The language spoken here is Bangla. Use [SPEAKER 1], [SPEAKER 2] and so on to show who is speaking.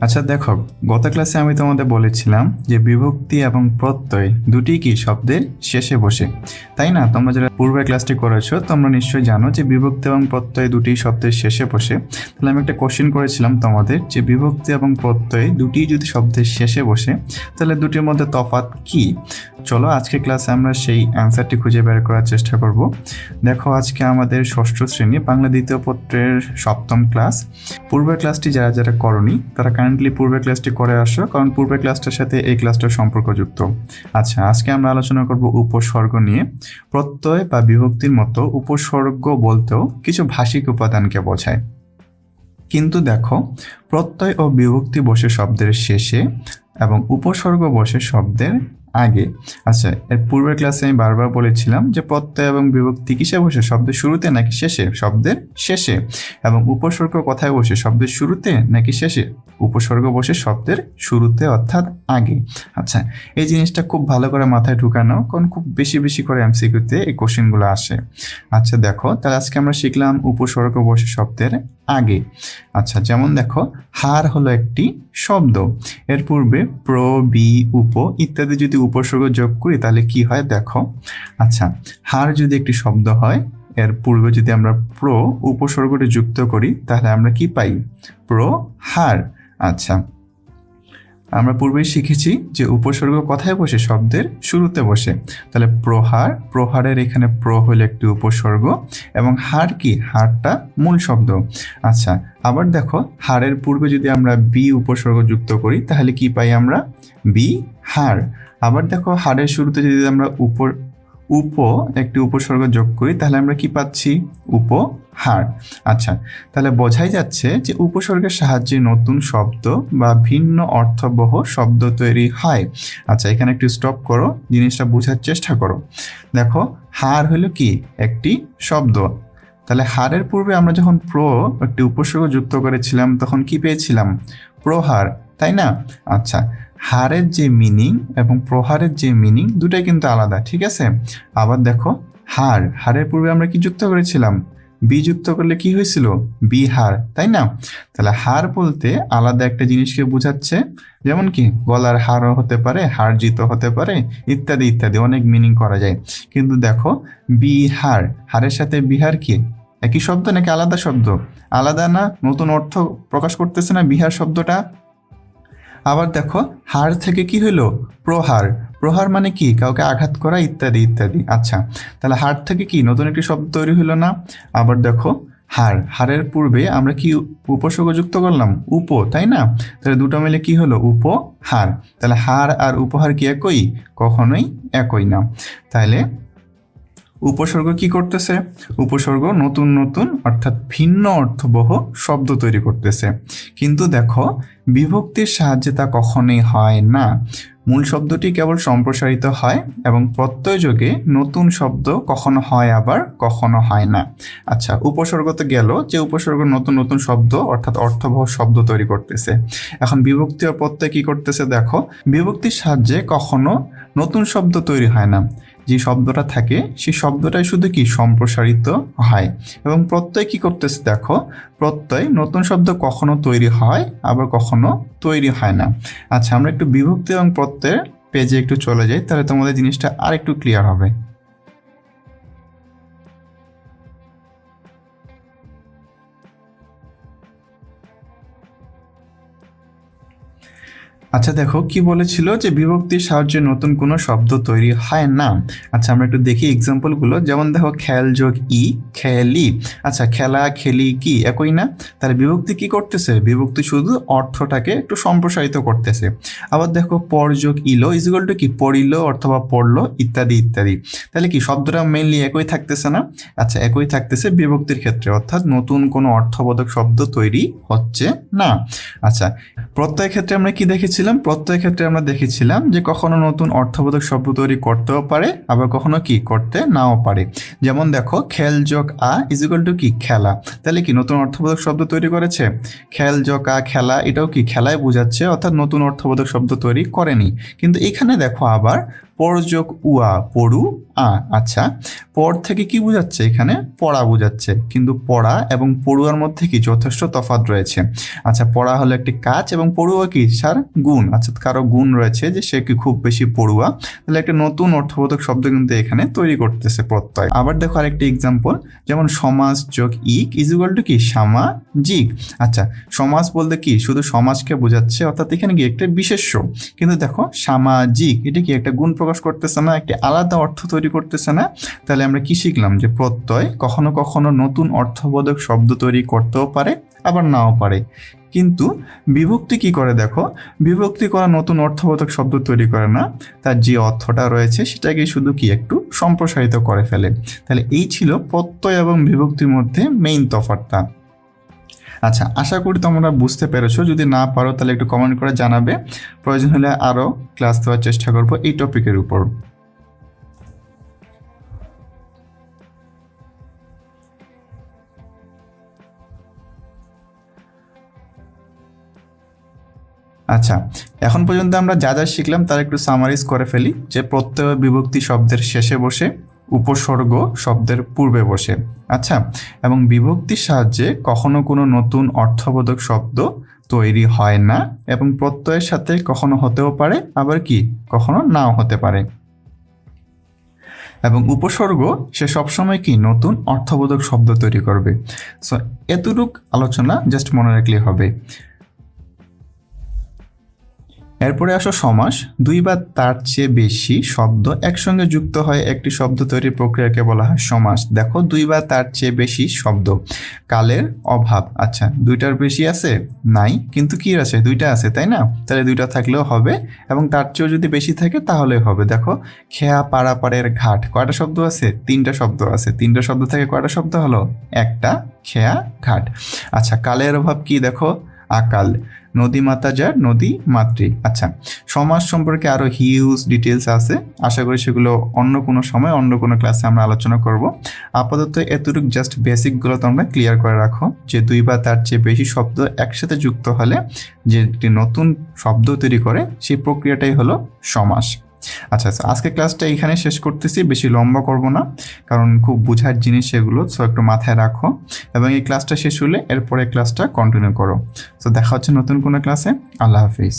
[SPEAKER 1] আচ্ছা দেখো, গত ক্লাসে আমি তোমাদের বলেছিলাম যে বিভক্তি এবং প্রত্যয় দুটি কি শব্দের শেষে বসে। তাই না? তোমরা যারা পূর্বের ক্লাসটি করেছ, তোমরা নিশ্চয়ই জানো যে বিভক্তি এবং প্রত্যয় দুটি শব্দের শেষে বসে। তাহলে আমি একটা কোশ্চেন করেছিলাম তোমাদের যে বিভক্তি এবং প্রত্যয় দুটি যদি শব্দের শেষে বসে, তাহলে দুটির মধ্যে তফাৎ কি? চলো, আজকে ক্লাসে আমরা সেই অ্যান্সারটি খুঁজে বের করার চেষ্টা করব। দেখো, আজকে আমাদের ষষ্ঠ শ্রেণি, বাংলা দ্বিতীয় পত্রের সপ্তম ক্লাস পূর্বের ক্লাসটি যারা যারা করনি, তারা কারেন্টলি পূর্বের ক্লাসটি করে আসো, কারণ পূর্বে ক্লাসটার সাথে এই ক্লাসটার সম্পর্কযুক্ত আচ্ছা আজকে আমরা আলোচনা করব উপসর্গ নিয়ে। প্রত্যয় বা বিভক্তির মতো উপসর্গ বলতেও কিছু ভাষিক উপাদানকে বোঝায়। কিন্তু দেখো, প্রত্যয় ও বিভক্তি বসে শব্দের শেষে এবং উপসর্গ বসে শব্দের আগে। আচ্ছা এর পূর্বের ক্লাসে আমি বারবার বলেছিলাম যে প্রত্যয় এবং বিভক্তি কিসে বসে? শব্দের শুরুতে নাকি শেষে? শব্দের শেষে। এবং উপসর্গ কথায় বসে? শব্দের শুরুতে নাকি শেষে? উপসর্গ বসে শব্দের শুরুতে, অর্থাৎ আগে। আচ্ছা এই জিনিসটা খুব ভালো করে মাথায় ঢুকানো, কারণ খুব বেশি বেশি করে এমসিকিউতে এই কোশ্চেনগুলো আসে। আচ্ছা দেখো, তাহলে আজকে আমরা শিখলাম উপসর্গ বসে শব্দের আগে। আচ্ছা যেমন দেখো, হার হলো একটি শব্দ। এর পূর্বে প্র, বি, উপ ইত্যাদি যদি উপসর্গ যোগ করি, তাহলে কি হয় দেখো? আচ্ছা হার যদি একটি শব্দ হয়, এর পূর্বে যদি আমরা প্র উপসর্গটি যুক্ত করি, তাহলে আমরা কি পাই? প্র হার। আচ্ছা আমরা পূর্বেই শিখেছি যে উপসর্গ কথায় বসে, শব্দের শুরুতে বসে। তাহলে প্রহার প্রহারের এখানে প্র হলো একটি উপসর্গ, এবং হার কি? হারটা মূল শব্দ। আচ্ছা আবার দেখো, হারের পূর্বে যদি আমরা বি উপসর্গ যুক্ত করি, তাহলে কি পাই আমরা? বি হার আবার দেখো হারের শুরুতে যদি আমরা উপর, উপ, একটি উপসর্গ যোগ করি, তাহলে আমরা কি পাচ্ছি? উপহার আচ্ছা তাহলে বোঝাই যাচ্ছে যে উপসর্গের সাহায্যে নতুন শব্দ বা ভিন্ন অর্থবহ শব্দ তৈরি হয়। আচ্ছা এখানে একটু স্টপ করো, জিনিসটা বোঝার চেষ্টা করো। দেখো হার হলো কি? একটি শব্দ। তাহলে হারের পূর্বে আমরা যখন প্রো, একটি উপসর্গ যুক্ত করেছিলাম, তখন কি পেয়েছিলাম? প্রহার তাই না? আচ্ছা হারের যে মিনিং এবং প্রহারের যে মিনিং দুটাই কিন্তু আলাদা, ঠিক আছে? আবার দেখো হার হারের পূর্বে আমরা কি যুক্ত করেছিলাম? বি যুক্ত করলে কি হয়েছিল? বিহার তাই না? তাহলে হার বলতে আলাদা একটা জিনিসকে বোঝাচ্ছে, যেমন কি গলার হারও হতে পারে হার জিত হতে পারে, ইত্যাদি ইত্যাদি, অনেক মিনিং করা যায়। কিন্তু দেখো বিহার হারের সাথে বিহার কি? একই শব্দ নাকি আলাদা শব্দ? আলাদা না? নতুন অর্থ প্রকাশ করতেছে না বিহার শব্দটা? আবার দেখো হার থেকে কি হলো প্রহার। প্রহার মানে কি? কাউকে আঘাত করা, ইত্যাদি ইত্যাদি। আচ্ছা তাহলে হার থেকে কি? নতুন একটি শব্দ তৈরি হলো না? আবার দেখো হার হারের পূর্বে আমরা কি উপসর্গ যুক্ত করলাম? উপ, তাই না? তাহলে দুটো মিলে কি হলো? উপহার। তাহলে হার আর উপহার কি একই? কখনোই একই না। তাহলে উপসর্গ কি করতেছে? উপসর্গ নতুন নতুন অর্থাৎ ভিন্ন অর্থবহ শব্দ তৈরি করতেছে। কিন্তু দেখো, বিভক্তির সাহায্যে তা কখনোই হয় না। মূল শব্দটি কেবল সম্প্রসারিত হয় এবং প্রত্যয়যোগে নতুন শব্দ কখনো হয় আবার কখনো হয় না। আচ্ছা উপসর্গ তো গেল যে উপসর্গ নতুন নতুন শব্দ অর্থাৎ অর্থবহ শব্দ তৈরি করতেছে। এখন বিভক্তি ও প্রত্যয় কি করতেছে দেখো, বিভক্তির সাহায্যে কখনো নতুন শব্দ তৈরি হয় না। যে শব্দটা থাকে, সেই শব্দটাই শুধু কি সম্প্রসারিত হয়। এবং প্রত্যয় কি করতেছে দেখো, প্রত্যয় নতুন শব্দ কখনো তৈরি হয়, আবার কখনো তৈরি হয় না। আচ্ছা আমরা একটু বিভক্তি এবং প্রত্যয়ের পেজে একটু চলে যাই, তাহলে তোমাদের জিনিসটা আর একটু ক্লিয়ার হবে। আচ্ছা দেখো, কি বলেছিল যে বিভক্তির সাহায্যে নতুন কোনো শব্দ তৈরি হয় না? আচ্ছা আমরা একটু দেখি এক্সাম্পলগুলো যেমন দেখো, খেল যোগ ই, খেলি। আচ্ছা খেলা, খেলি কি? একই না? তাহলে বিভক্তি কি করতেছে? বিভক্তি শুধু অর্থটাকে একটু সম্প্রসারিত করতেছে। আবার দেখো, পর যোগ ইলো ইজিকাল টু কি? পড়িল অথবা পড়ল ইত্যাদি ইত্যাদি। তাহলে কি, শব্দটা মেনলি একই থাকতেছে না? আচ্ছা একই থাকতেছে বিভক্তির ক্ষেত্রে। অর্থাৎ নতুন কোনো অর্থবোধক শব্দ তৈরি হচ্ছে না। আচ্ছা প্রত্যয় ক্ষেত্রে আমরা কি দেখেছিলাম, প্রত্যয় ক্ষেত্রে আমরা দেখেছিলাম যে কখনো নতুন অর্থবোধক শব্দ তৈরি করতেও পারে, আবার কখনো কি করতে নাও পারে। যেমন দেখো, খেল যোগ আ ইজিক্যাল টু কি? খেলা। তাহলে কি নতুন অর্থবোধক শব্দ তৈরি করেছে? খেল যোগ আ, খেলা, এটাও কি খেলায় বোঝাচ্ছে, অর্থাৎ নতুন অর্থবোধক শব্দ তৈরি করেনি। কিন্তু এখানে দেখো আবার পরযোগ উয়া পড়ু আ আচ্ছা। পর থেকে কি বোঝাচ্ছে এখানে? পড়া বোঝাচ্ছে। কিন্তু পড়া এবং পড়ুয়ার মধ্যে কি যথেষ্ট তফাৎ রয়েছে? আচ্ছা পড়া হলো একটি কাজ এবং পড়ুয়া কি? সার গুণ। আচ্ছা কারও গুণ রয়েছে যে সে কি খুব বেশি পড়ুয়া? তাহলে একটা নতুন অর্থবোধক শব্দ কিন্তু এখানে তৈরি করতেছে প্রত্যয়। আবার দেখো আরেকটি এক্সাম্পল যেমন সমাজ যোগ ইক ইজুয়াল টু কি? সামাজিক। আচ্ছা সমাজ বলতে কি? শুধু সমাজকে বোঝাচ্ছে, অর্থাৎ এখানে কি একটা বিশেষ্য। কিন্তু দেখো, সামাজিক, এটা কি একটা গুণ প্রকাশ করতেছে না, একটি আলাদা অর্থ তৈরি করতেছে না, তাহলে আমরা কি শিখলাম? যে প্রত্যয় কখনো কখনো নতুন অর্থবোধক শব্দ তৈরি করতেও পারে, আবার নাও পারে। কিন্তু বিভক্তি কি করে দেখো? বিভক্তি করা নতুন অর্থবোধক শব্দ তৈরি করে না, তার যে অর্থটা রয়েছে সেটাকে শুধু কি একটু সম্প্রসারিত করে ফেলে। তাহলে এই ছিল প্রত্যয় এবং বিভক্তির মধ্যে মেইন তফাৎটা। আচ্ছা আশা করি তোমরা বুঝতে পেরেছ। যদি না পারো, তাহলে একটু কমেন্ট করে জানাবে। প্রয়োজন হলে আরও ক্লাস দেওয়ার চেষ্টা করব এই টপিকের উপর। আচ্ছা এখন পর্যন্ত আমরা যা যা শিখলাম, তার একটু সামারিজ করে ফেলি। যে প্রত্যয় বিভক্তি শব্দের শেষে বসে উপসর্গ শব্দের পূর্বে বসে। আচ্ছা এবং বিভক্তির সাহায্যে কখনো কোনো নতুন অর্থবোধক শব্দ তৈরি হয় না এবং প্রত্যয়ের সাথে কখনো হতেও পারে, আবার কি? কখনো নাও হতে পারে। এবং উপসর্গ সে সবসময় কি নতুন অর্থবোধক শব্দ তৈরি করবে? সো এতটুক আলোচনা জাস্ট মনে রাখলে হবে। এরপরে আসো সমাস। দুই বা তার চেয়ে বেশি শব্দ একসঙ্গে যুক্ত হয় একটি শব্দ তৈরির প্রক্রিয়াকে বলা হয় সমাস। দেখো দুই বা তার চেয়ে বেশি শব্দ। কালের অভাব। আচ্ছা দুইটার বেশি আছে? নাই। কিন্তু কি আছে? দুইটা আছে, তাই না? তাহলে দুইটা থাকলেও হবে এবং তার চেয়েও যদি বেশি থাকে তাহলে হবে। দেখো, খেয়া পাড়াপাড়ের ঘাট। কয়টা শব্দ আছে? তিনটা শব্দ আছে। তিনটা শব্দ থেকে কয়টা শব্দ হলো? একটা, খেয়া, ঘাট। আচ্ছা কালের অভাব কি? দেখো, আকাল। নদী মাতা যার নদী মাতৃ। আচ্ছা সমাজ সম্পর্কে আরও হিউজ ডিটেলস আছে। আশা করি সেগুলো অন্য কোনো সময়, অন্য কোনো ক্লাসে আমরা আলোচনা করব। আপাতত এতটুক জাস্ট বেসিকগুলো তোমরা ক্লিয়ার করে রাখো যে দুই বা তার চেয়ে বেশি শব্দ একসাথে যুক্ত হলে যে একটি নতুন শব্দ তৈরি করে, সেই প্রক্রিয়াটাই হলো সমাস। আচ্ছা আচ্ছা আজকে ক্লাসটা এখানে শেষ করতেছি, বেশি লম্বা করব না, কারণ খুব বোঝার জিনিস সেগুলো সো একটু মাথায় রাখো, এবং এই ক্লাসটা শেষ হলে এরপরে ক্লাসটা কন্টিনিউ করো। সো দেখা হচ্ছে নতুন কোনো ক্লাসে, আল্লাহ হাফিজ।